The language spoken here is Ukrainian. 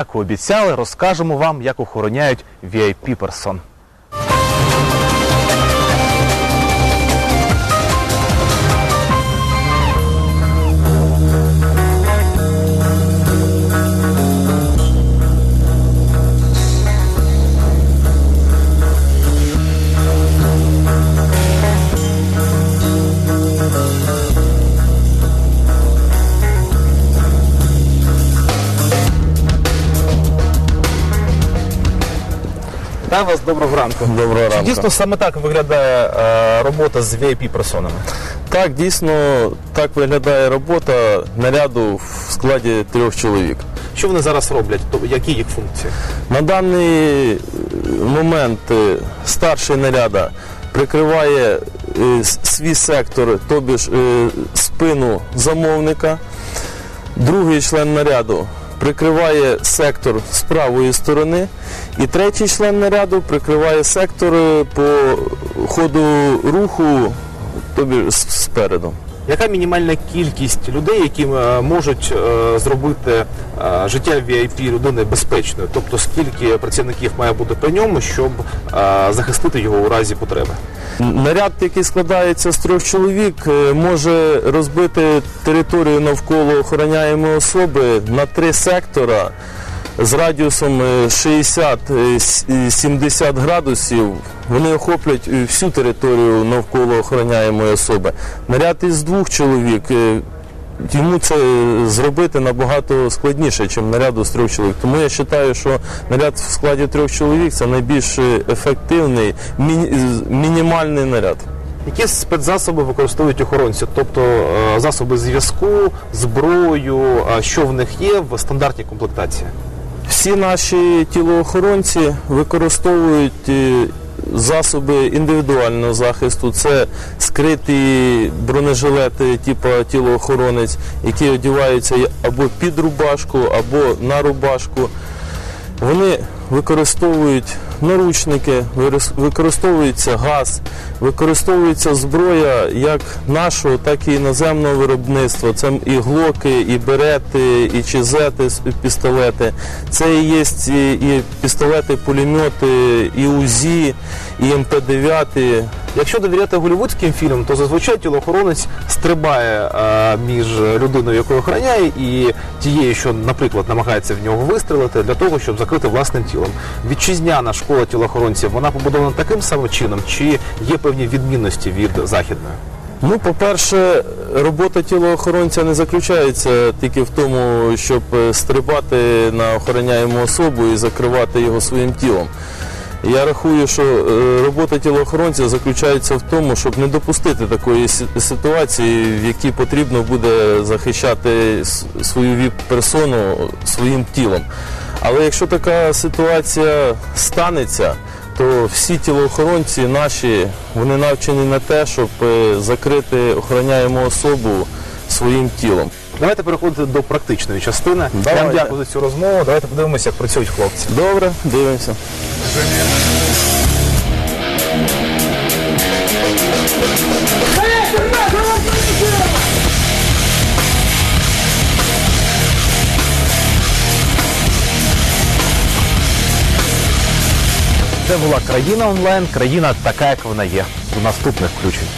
Як обіцяли, розкажемо вам, як охороняють VIP персон. Вітаю вас, доброго ранку. Доброго Чи ранку. дійсно саме так виглядає е, робота з VIP персонами? Так, дійсно, так виглядає робота наряду в складі трьох чоловік. Що вони зараз роблять? Тобто, які їх функції? На даний е, момент е, старший наряда прикриває е, свій сектор, тобі ж е, спину замовника. Другий член наряду прикриває сектор з правої сторони. І третій член наряду прикриває сектор е, по ходу руху, тобі спереду. Яка мінімальна кількість людей, які е, можуть е, зробити е, життя VIP людини безпечною? Тобто скільки працівників має бути при ньому, щоб захистити його у разі потреби? Наряд, який складається з трьох чоловік, може розбити територію навколо охороняємої особи на три сектора з радіусом е, 60-70 градусів. Вони охоплять е, всю територію навколо охороняємої особи. Наряд із двох чоловік. е, Йому це зробити набагато складніше, ніж наряду з трьох чоловік. Тому я вважаю, що наряд в складі трьох чоловік це найбільш е, ефективний, міні- мінімальний наряд. Які спецзасоби використовують охоронці? Тобто е, засоби зв'язку, зброю, е, що в них є в стандартній комплектації? Всі наші тілоохоронці використовують е, засоби індивідуального захисту. Це скриті бронежилети, типу тілоохоронець, які одягаються або під рубашку, або на рубашку. Вони використовують наручники, використовується газ, використовується зброя як нашого, так і іноземного виробництва. Це і глоки, і берети, і чизети, с- пістолети. Це і є і, і пістолети, пулемети, і УЗІ, і МП-9. Якщо довіряти голівудським фільмам, то зазвичай тілоохоронець стрибає е, між людиною, яку охороняє, і тією, що, наприклад, намагається в нього вистрелити для того, щоб закрити власним тілом. Вітчизняна школа тілоохоронців вона побудована таким самим чином, чи є певні відмінності від західної? Ну, по-перше, робота тілоохоронця не заключається тільки в тому, щоб е, стрибати на охороняєму особу і закривати його своїм тілом. Я рахую, що е, робота тілоохоронця заключається в тому, щоб не допустити такої ситуації, в якій потрібно буде захищати свою віп-персону своїм тілом. Але якщо така ситуація станеться, то всі тілоохоронці наші вони навчені на те, щоб е, закрити охороняєму особу своїм тілом. Давайте переходити до практичної частини. Я Давайте. вам дякую за цю розмову. Давайте подивимося, як працюють хлопці. Добре, дивимося. Це була країна онлайн, країна така, як вона є. До наступних включень.